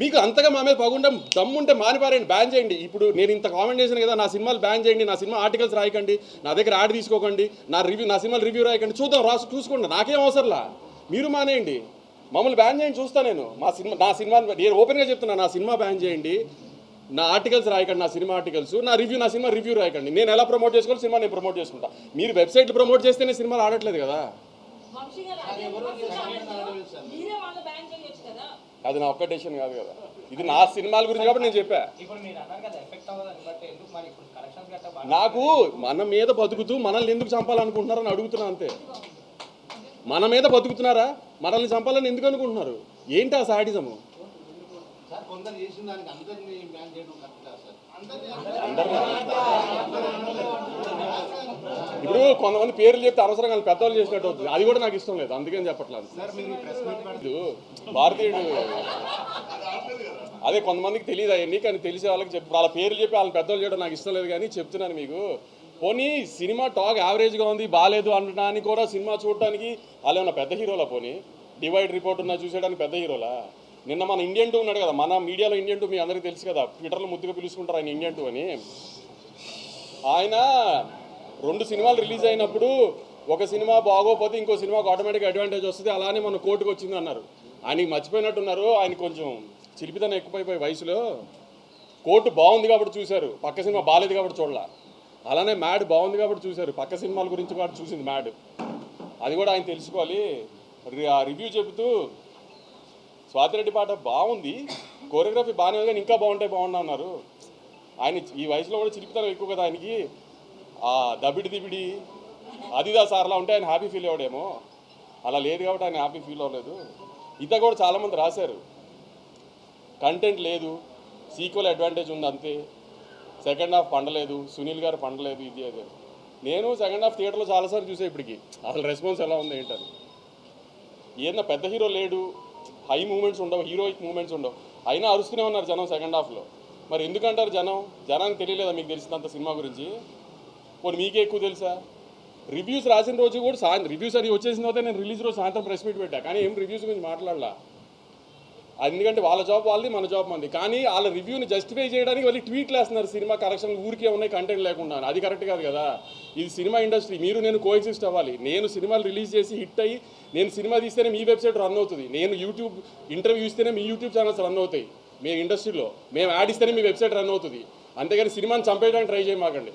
మీకు అంతగా మా మీద పగుండం దమ్ముంటే మానిపారండి బ్యాన్ చేయండి. ఇప్పుడు నేను ఇంత కామెంట్ చేశాను కదా నా సినిమాలు బ్యాన్ చేయండి నా సినిమా ఆర్టికల్స్ రాయకండి నా దగ్గర యాడ్ తీసుకోకండి నా రివ్యూ నా సినిమాలు రివ్యూ రాయకండి చూద్దాం రాసు చూసుకోండి. నాకేం అవసరంలా మీరు మానేయండి. మమ్మల్ని బ్యాన్ చేయండి చూస్తా నేను. మా సినిమా నా సినిమా నేను ఓపెన్గా చెప్తున్నా నా సినిమా బ్యాన్ చేయండి. నా ఆర్టికల్స్ రాయకండి నా సినిమా ఆర్టికల్స్ నా రివ్యూ నా సినిమా రివ్యూ రాయకండి. నేను ఎలా ప్రమోట్ చేసుకోవాలి సినిమా నేను ప్రమోట్ చేసుకుంటా. మీరు వెబ్సైట్లు ప్రమోట్ చేస్తేనే సినిమాలు ఆడట్లేదు కదా వంశీ గారు అదే విమర్శించాలి. మీరే వాళ్ళ బ్యాన్ చేయొచ్చు కదా అది నా ఒక్క డెసిషన్ కాదు కదా. ఇది నా సినిమాల గురించి కాబట్టి నేను చెప్పా. ఇప్పుడు మీరు అన్నారు కదా ఎఫెక్ట్ అవ్వదని బట్ ఎందుకు మరి ఇప్పుడు కలెక్షన్స్ గట్రా బాగా నాకు మన మీద బతుకుతూ మనల్ని ఎందుకు చంపాలనుకుంటున్నారని అడుగుతున్నా అంతే. మన మీద బతుకుతున్నారా? మనల్ని చంపాలని ఎందుకు అనుకుంటున్నారు? ఏంటి ఆ సాడిజము? సార్ కొందరు చేసిన దానికి అందరినీ బ్యాన్ చేయడం కరెక్ట్ కాదు సార్ ఇప్పుడు కొంతమంది పేర్లు చెప్తే అనవసరంగా వాళ్ళు పెద్దవాళ్ళు చేసినట్టు అవుతుంది. అది కూడా నాకు ఇష్టం లేదు. అందుకని చెప్పట్లేదు. భారతీయుడు. అదే కొంతమందికి తెలియదు అవన్నీ కానీ తెలిసే వాళ్ళకి చెప్పి. వాళ్ళ పేర్లు చెప్పి వాళ్ళని పెద్దలు చేయడం నాకు ఇష్టం లేదు కానీ చెప్తున్నాను మీకు. పోనీ సినిమా టాక్ యావరేజ్గా ఉంది బాగాలేదు అనడానికి కూడా సినిమా చూడడానికి వాళ్ళు ఏమన్నా పెద్ద హీరోలా పోనీ? డివైడ్ రిపోర్ట్ ఉన్నా చూసేయడానికి పెద్ద హీరోలా? నిన్న మన ఇండియన్ టూ ఉన్నాడు కదా మన మీడియాలో ఇండియన్ టూ మీ అందరికీ తెలుసు కదా ట్విట్టర్లో ముద్దుగా పిలుచుకుంటారు ఆయన ఇండియన్ టూ అని. ఆయన రెండు సినిమాలు రిలీజ్ అయినప్పుడు ఒక సినిమా బాగోపోతే ఇంకో సినిమాకి ఆటోమేటిక్గా అడ్వాంటేజ్ వస్తుంది. అలానే మన కోర్టుకు వచ్చింది అన్నారు. ఆయనకి మర్చిపోయినట్టున్నారు ఆయన కొంచెం చిలిపితనం ఎక్కువైపోయి వయసులో కోర్టు బాగుంది కాబట్టి చూశారు. పక్క సినిమా బాగాలేదు కాబట్టి చూడాల. అలానే మ్యాడ్ బాగుంది కాబట్టి చూశారు. పక్క సినిమాల గురించి కూడా చూసింది మ్యాడ్. అది కూడా ఆయన తెలుసుకోవాలి. రి- ఆ రివ్యూ చెబుతూ స్వాతిరెడ్డి పాట బాగుంది. కోరియోగ్రఫీ బాగానే ఉంది కానీ ఇంకా బాగుంటే బాగుండు అన్నారు. ఆయన ఈ వయసులో కూడా చిలిపితనం ఎక్కువ కదా ఆయనకి. దబిడి దిబిడి అదిదా సార్లా ఉంటే ఆయన హ్యాపీ ఫీల్ అవ్వడేమో అలా లేదు కాబట్టి ఆయన హ్యాపీ ఫీల్ అవ్వలేదు. ఇంత కూడా చాలామంది రాశారు. కంటెంట్ లేదు. సీక్వల్ అడ్వాంటేజ్ ఉంది అంతే. Second half పండలేదు. సునీల్ గారు పండలేదు. ఇది అదే. నేను సెకండ్ హాఫ్ థియేటర్లో చాలాసార్లు చూసే ఇప్పటికి. అసలు రెస్పాన్స్ ఎలా ఉంది ఏంటని. ఏదన్నా పెద్ద హీరో లేడు. హై మూమెంట్స్ ఉండవు. హీరోయిక్ మూమెంట్స్ ఉండవు. అయినా అరుస్తూనే ఉన్నారు జనం సెకండ్ హాఫ్లో మరి ఎందుకంటారు జనం? జనానికి తెలియలేదా మీకు తెలిసినంత సినిమా గురించి? పోనీ మీకే ఎక్కువ తెలుసా? రివ్యూస్ రాసిన రోజు కూడా సాయంత్రం రివ్యూస్ అది వచ్చేసిన తర్వాత నేను రిలీజ్ రోజు సాయంత్రం ప్రెస్ మీట్ పెట్టా. కానీ ఏం రివ్యూస్ గురించి మాట్లాడలా. ఎందుకంటే వాళ్ళ జాబ్ వాళ్ళది మన జాబ్ మంది కానీ వాళ్ళ రివ్యూని జస్టిఫై చేయడానికి వాళ్ళు ట్వీట్లు వేస్తున్నారు సినిమా కరెక్షన్ ఊరికే ఉన్నాయి కంటెంట్ లేకుండా. అది కరెక్ట్ కాదు కదా. ఇది సినిమా ఇండస్ట్రీ మీరు నేను కోఎగ్జిస్ట్ అవ్వాలి. నేను సినిమాలు రిలీజ్ చేసి హిట్ అయ్యి నేను సినిమా తీస్తేనే మీ వెబ్సైట్ రన్ అవుతుంది. నేను యూట్యూబ్ ఇంటర్వ్యూ ఇస్తేనే మీ యూట్యూబ్ ఛానల్స్ రన్ అవుతాయి. మీ ఇండస్ట్రీలో మేము యాడ్ ఇస్తేనే మీ వెబ్సైట్ రన్ అవుతుంది. అంతేగాని సినిమాని చంపేయడానికి ట్రై చేయమాకండి.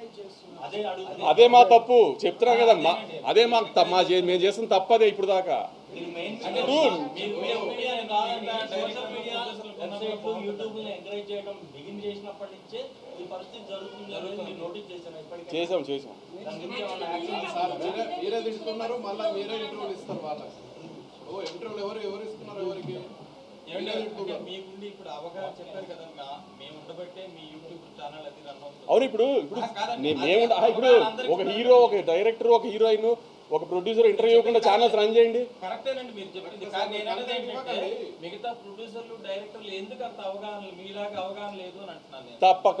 అది అది? అదే అదే మా తప్పు. చెప్తున్నా కదా మా అదే మా మా మేము చేసిన తప్పదే ఇప్పుడు దాకా. మీరు మెయిన్ ఇప్పుడు మీరు మీ ఒపీనియన్ కాదంటే social media website YouTube encourage చేయడం బిగిన్ చేసినప్పటి నుంచే ఈ పరిస్థితి జరుగుతుంది అనేది మీరు నోటీస్ చేశాను ఇప్పటికే చేసాం చేసాం మీరే మీరే తిడుతున్నారు మళ్ళీ మీరే ఇంటర్వ్యూలు ఇస్తారు వాళ్ళకి. ఓ ఇంటర్వ్యూలు ఎవరు ఎవరు ఇస్తున్నారు ఎవరికి? మీకుండి ఇప్పుడు అవగాహన చెప్పారు కదా మేము ఉండబట్టే మీ అవును ఇప్పుడు ఇప్పుడు కాదండి. నే- మేము ఆ, ఇప్పుడు ఒక హీరో ఒక డైరెక్టర్ ఒక హీరోయిన్ ఒక ప్రొడ్యూసర్ ఇంటర్వ్యూ ఇవ్వకుండా ఛానల్స్ రన్ చేయండి. కరెక్టేనండి మీరు చెప్పింది. కానీ నేను అనేది ఏంటంటే మిగతా ప్రొడ్యూసర్లు డైరెక్టర్లు ఎందుకు అంత అవగాహన మీలాగా అవగాహన లేదు అని అంటున్నాను నేను. తప్పక.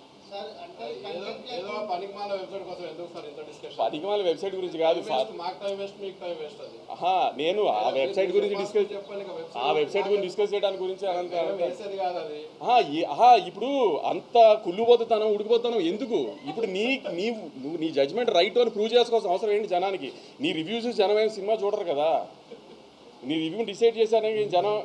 పనికిమాల వెబ్సైట్ కోసం ఎందుకు సార్ ఇంత డిస్కషన్ పదికి వెబ్సైట్ గురించి కాదు నేను ఆ వెబ్సైట్ గురించి డిస్కస్ ఆ వెబ్సైట్ గురించి డిస్కస్ చేయడానికి గురించి అనంత ఇప్పుడు అంత కుళ్ళుపోతాను ఉడికిపోతాను ఎందుకు? ఇప్పుడు నీ నీ నువ్వు నీ జడ్జ్మెంట్ రైట్ అని ప్రూవ్ చేసుకోవాల్సిన అవసరం ఏంటి జనానికి? నీ రివ్యూస్ జనమైన సినిమా చూడరు కదా. నీ రివ్యూ డిసైడ్ చేశానికి జనం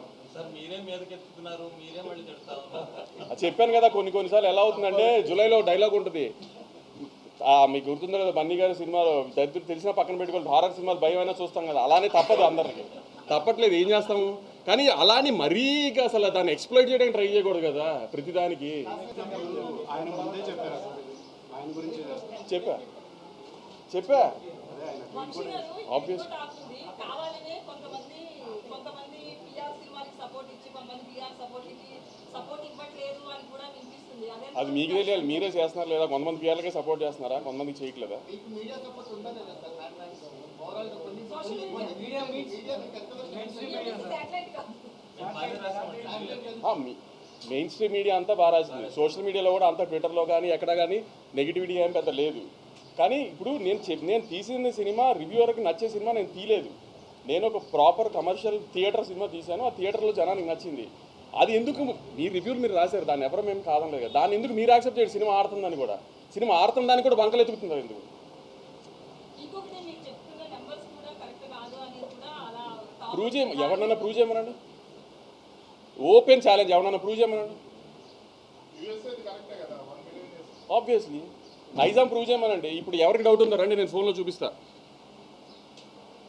చెప్పాను కదా కొన్ని కొన్నిసార్లు ఎలా అవుతుందంటే జూలైలో డైలాగ్ ఉంటుంది. ఆ, మీకు గుర్తుందో కదా బన్నీ గారి సినిమాలో దరిద్రుడు తెలిసిన పక్కన పెట్టుకొని హారర్ సినిమాలు భయం అయినా చూస్తాం కదా అలానే తప్పదు అందరికి. తప్పట్లేదు ఏం చేస్తాము? కానీ అలానే మరీ ఇక అసలు దాన్ని ఎక్స్ప్లోర్ చేయడానికి ట్రై చేయకూడదు కదా ప్రతిదానికి. ఆయన ముందే చెప్పారు అసలు. ఆయన గురించి చెప్పా? చెప్పా? వంశీ కొంతమంది కొంతమంది పిఆర్ సినిమాకి సపోర్ట్ ఇచ్చి కొంతమంది పిఆర్ సపోర్ట్ ఇచ్చి సపోర్ట్ ఇవ్వట్లేదు అని కూడా వినిపిస్తుంది. అదే అది మీకు తెలియాలి మీరే చేస్తున్నారు లేదా కొంతమంది పిల్లలకే సపోర్ట్ చేస్తున్నారా? కొంతమందికి చేయట్లేదా? మెయిన్ స్ట్రీమ్ మీడియా అంతా బాగా రాసింది. సోషల్ మీడియాలో కూడా అంతా ట్విట్టర్లో కానీ ఎక్కడ కానీ నెగిటివిటీ ఏం పెద్ద లేదు. కానీ ఇప్పుడు నేను చెప్ నేను తీసిన సినిమా రివ్యూవర్కి నచ్చే సినిమా నేను తీయలేదు. నేను ఒక ప్రాపర్ కమర్షియల్ థియేటర్ సినిమా తీశాను. ఆ థియేటర్లో జనానికి నచ్చింది. అది ఎందుకు మీ రివ్యూలు మీరు రాశారు. దాన్ని ఎవరో మేము కాదనలేదు కదా. దాన్ని ఎందుకు మీరు యాక్సెప్ట్ చేయరు? సినిమా ఆడుతుందని కూడా. సినిమా ఆడుతుందని కూడా బంకలు ఎత్తుకుతున్నారు ఎందుకు? ఇంకొకటి మీకు చెప్తున్న నెంబర్స్ కూడా కరెక్ట్ కాదు అని కూడా అలా ప్రూవ్ చేయ ఎవరినైనా ప్రూవ్ చేయమనండి? ఓపెన్ ఛాలెంజ్ ఎవరినైనా ప్రూవ్ చేయమనండి? ఆబ్వియస్లీ నైజాం ప్రూవ్ చేయమనండి. ఇప్పుడు ఎవరికి డౌట్ ఉందో రండి నేను ఫోన్లో చూపిస్తా.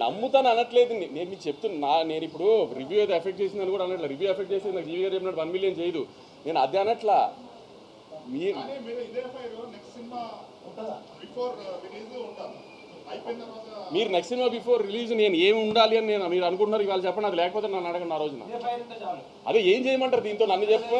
నమ్ముతాను అనట్లేదు. నేను మీకు చెప్తున్నా నా- నేను ఇప్పుడు రివ్యూ అయితే ఎఫెక్ట్ చేసిందని కూడా అనట్లేదు రివ్యూ ఎఫెక్ట్ చేసింది నాకు జీవి గారు చెప్పినట్టు వన్ మిలియన్ చేయదు. నేను అదే అనట్లా. మీరు మీరు నెక్స్ట్ సినిమా బిఫోర్ రిలీజ్ ఉంటాం అయిపోయిన తర్వాత మీరు నెక్స్ట్ సినిమా బిఫోర్ రిలీజ్ నేను ఏమి ఉండాలి అని నేను మీరు అనుకుంటున్నారు ఇవాళ చెప్పండి. అది లేకపోతే నన్ను అడగండి ఆ రోజున. అదే ఏం చేయమంటారు? దీంతో నన్ను చెప్పి